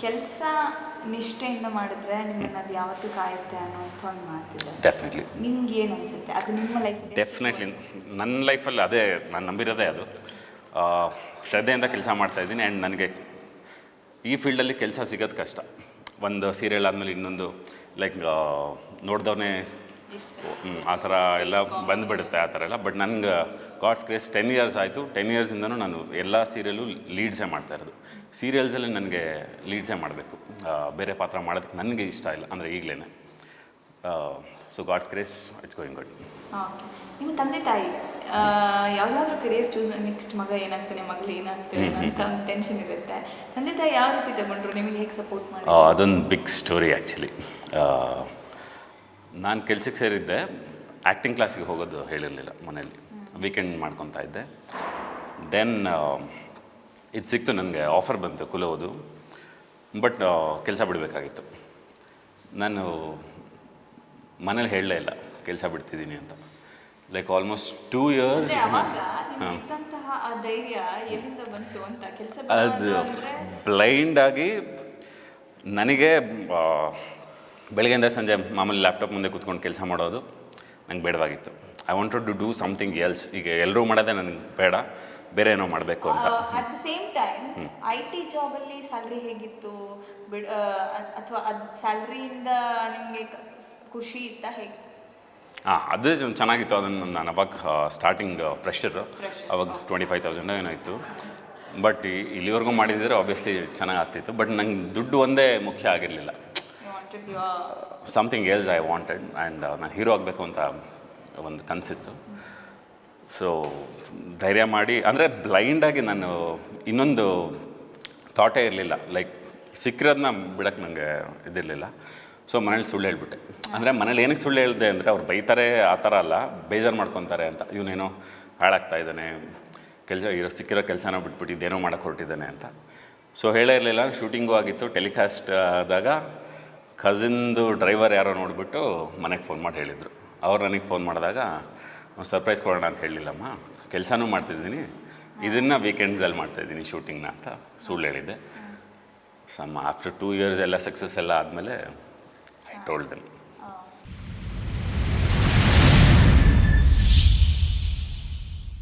ಕೆಲಸ ನಿಷ್ಠೆಯಿಂದ ಮಾಡಿದ್ರೆ ನಿಮ್ಮನ್ನ ಅದು ಯಾವತ್ತೂ ಕಾಯುತ್ತೆ ಅಂತ ಒಂದು ಮಾತಿದೆ ಡೆಫಿನೆಟ್ಲಿ ನಿಮ್ಗೆ ಏನು ಅನ್ಸುತ್ತೆ? ಅದು ನಿಮ್ಮ ಲೈಫ್ ಡೆಫಿನೆಟ್ಲಿ ನನ್ನ ಲೈಫಲ್ಲಿ ಅದೇ ನಾನು ನಂಬಿರೋದೇ ಅದು. ಶ್ರದ್ಧೆಯಿಂದ ಕೆಲಸ ಮಾಡ್ತಾಯಿದ್ದೀನಿ ಆ್ಯಂಡ್ ನನಗೆ ಈ ಫೀಲ್ಡಲ್ಲಿ ಕೆಲಸ ಸಿಗೋದು ಕಷ್ಟ. ಒಂದು ಸೀರಿಯಲ್ ಆದಮೇಲೆ ಇನ್ನೊಂದು ಲೈಕ್ ನೋಡ್ದವನೇ ಆ ಥರ ಎಲ್ಲ ಬಂದುಬಿಡುತ್ತೆ ಆ ಥರ ಎಲ್ಲ. ಬಟ್ ನನಗೆ ಗಾಡ್ಸ್ ಕ್ರೇಸ್ ಟೆನ್ ಇಯರ್ಸ್ ಆಯಿತು. ಟೆನ್ ಇಯರ್ಸಿಂದನೂ ನಾನು ಎಲ್ಲ ಸೀರಿಯಲು ಲೀಡ್ಸೇ ಮಾಡ್ತಾ ಇರೋದು. ಸೀರಿಯಲ್ಸಲ್ಲಿ ನನಗೆ ಲೀಡ್ಸೇ ಮಾಡಬೇಕು. ಬೇರೆ ಪಾತ್ರ ಮಾಡೋದಕ್ಕೆ ನನಗೆ ಇಷ್ಟ ಇಲ್ಲ ಅಂದರೆ ಈಗಲೇ so God's grace it's going good ನಿಮ್ಮ ತಂದೆ ತಾಯಿ ಯಾವುದಾದ್ರೂ ಕರಿಯರ್ ಚೂಸ್ ನೆಕ್ಸ್ಟ್ ಮಗ ಏನಾಗ್ತಾನೆ ಮಗಳು ಏನಾಗ್ತಾನೆ ಅಂತ ಒಂದು ಟೆನ್ಷನ್ ಇರುತ್ತೆ. ತಂದೆ ತಾಯಿ ಯಾವ ರೀತಿ ತಗೊಂಡ್ರು? ನಿಮಗೆ ಹೇಗೆ ಸಪೋರ್ಟ್ ಮಾಡಿ ಅದೊಂದು ಬಿಗ್ ಸ್ಟೋರಿ ಆ್ಯಕ್ಚುಲಿ ನಾನು ಕೆಲಸಕ್ಕೆ ಸೇರಿದ್ದೆ ಆ್ಯಕ್ಟಿಂಗ್ ಕ್ಲಾಸಿಗೆ ಹೋಗೋದು ಹೇಳಿರಲಿಲ್ಲ ಮನೆಯಲ್ಲಿ ವೀಕೆಂಡ್ ಮಾಡ್ಕೊತಾ ಇದ್ದೆ. ದೆನ್ ಇದು ಸಿಕ್ತು ನನಗೆ ಆಫರ್ ಬಂತು ಕುಲೋದು ಬಟ್ ಕೆಲಸ ಬಿಡಬೇಕಾಗಿತ್ತು. ನಾನು ಮನೇಲಿ ಹೇಳಲೇ ಇಲ್ಲ ಕೆಲಸ ಬಿಡ್ತಿದ್ದೀನಿ ಅಂತ. ಲೈಕ್ ಆಲ್ಮೋಸ್ಟ್ ಟೂ ಇಯರ್ಸ್ ಅದು ಬ್ಲೈಂಡಾಗಿ ಬ್ಲೈಂಡ್ ಆಗಿ ನನಗೆ ಬೆಳಗ್ಗೆಯಿಂದ ಸಂಜೆ ಮಾಮೂಲಿ ಲ್ಯಾಪ್ಟಾಪ್ ಮುಂದೆ ಕೂತ್ಕೊಂಡು ಕೆಲಸ ಮಾಡೋದು ನಂಗೆ ಬೇಡವಾಗಿತ್ತು. I wanted to do something else ಈಗ ಎಲ್ಲರೂ ಮಾಡೋದೇ ನನಗೆ ಬೇಡ. ಬೇರೆ ಏನೋ ಮಾಡಬೇಕು ಅಂತ. At the same time I T ಜಾಬಲ್ಲಿ salary ಹೇಗಿತ್ತು? ಬಿಡ್ ಅಥವಾ ಅದು ಸ್ಯಾಲ್ರಿಯಿಂದ ನಿಮಗೆ ಖುಷಿ ಇತ್ತಾ ಹೇಗೆ? ಹಾಂ ಅದು ಚೆನ್ನಾಗಿತ್ತು. ಅದನ್ನು ನಾನು ಅವಾಗ ಸ್ಟಾರ್ಟಿಂಗ್ ಫ್ರೆಶರ್ ಅವಾಗ ಟ್ವೆಂಟಿ ಫೈವ್ ತೌಸಂಡ್ ಏನೋ ಇತ್ತು. ಬಟ್ ಇಲ್ಲಿವರೆಗೂ ಮಾಡಿದರೆ ಆಬ್ವಿಯಸ್ಲಿ ಚೆನ್ನಾಗಿ ಆಗ್ತಿತ್ತು. ಬಟ್ ನಂಗೆ ದುಡ್ಡು ಒಂದೇ ಮುಖ್ಯ ಆಗಿರಲಿಲ್ಲ. Wanted something else I wanted and ನಾನು ಹೀರೋ ಆಗಬೇಕು ಅಂತ ಒಂದು ಕನಸಿತ್ತು. ಸೊ ಧೈರ್ಯ ಮಾಡಿ, ಅಂದರೆ ಬ್ಲೈಂಡಾಗಿ ನಾನು ಇನ್ನೊಂದು ಥಾಟೇ ಇರಲಿಲ್ಲ. ಲೈಕ್ ಸಿಕ್ಕಿರೋದನ್ನ ಬಿಡೋಕ್ಕೆ ನನಗೆ ಇದಿರಲಿಲ್ಲ. ಸೊ ಮನೇಲಿ ಸುಳ್ಳು ಹೇಳ್ಬಿಟ್ಟೆ. ಅಂದರೆ ಮನೇಲಿ ಏನಕ್ಕೆ ಸುಳ್ಳು ಹೇಳಿದೆ ಅಂದರೆ ಅವ್ರು ಬೈತಾರೆ, ಆ ಥರ ಅಲ್ಲ. ಬೇಜಾರು ಮಾಡ್ಕೊತಾರೆ ಅಂತ. ಇವನೇನೋ ಹಾಳಾಗ್ತಾ ಇದ್ದಾನೆ. ಕೆಲಸ, ಇರೋ, ಸಿಕ್ಕಿರೋ ಕೆಲಸನ ಬಿಟ್ಬಿಟ್ಟು ಇದೇನೋ ಮಾಡೋಕ್ಕೆ ಹೊರಟಿದ್ದಾನೆ ಅಂತ. ಸೊ ಹೇಳೇ ಇರಲಿಲ್ಲ. ಶೂಟಿಂಗು ಆಗಿತ್ತು. ಟೆಲಿಕಾಸ್ಟ್ ಆದಾಗ ಕಸಿನ್ದು ಡ್ರೈವರ್ ಯಾರೋ ನೋಡಿಬಿಟ್ಟು ಮನೆಗೆ ಫೋನ್ ಮಾಡಿ ಹೇಳಿದರು. ಅವ್ರು ನನಗೆ ಫೋನ್ ಮಾಡಿದಾಗ ಸರ್ಪ್ರೈಸ್ ಕೊಡೋಣ ಅಂತ ಹೇಳಿಲ್ಲಮ್ಮ. ಕೆಲಸನೂ ಮಾಡ್ತಿದ್ದೀನಿ. ಇದನ್ನು ವೀಕೆಂಡ್ಸಲ್ಲಿ ಮಾಡ್ತಾಯಿದ್ದೀನಿ ಶೂಟಿಂಗ್ನ ಅಂತ ಸುಳ್ಳು ಹೇಳಿದ್ದೆ. ಸಮ್ ಆಫ್ಟರ್ ಟೂ ಇಯರ್ಸ್ ಎಲ್ಲ ಸಕ್ಸಸ್ ಎಲ್ಲ ಆದಮೇಲೆ ಐ ಟೋಲ್ಡ್ ದೆಮ್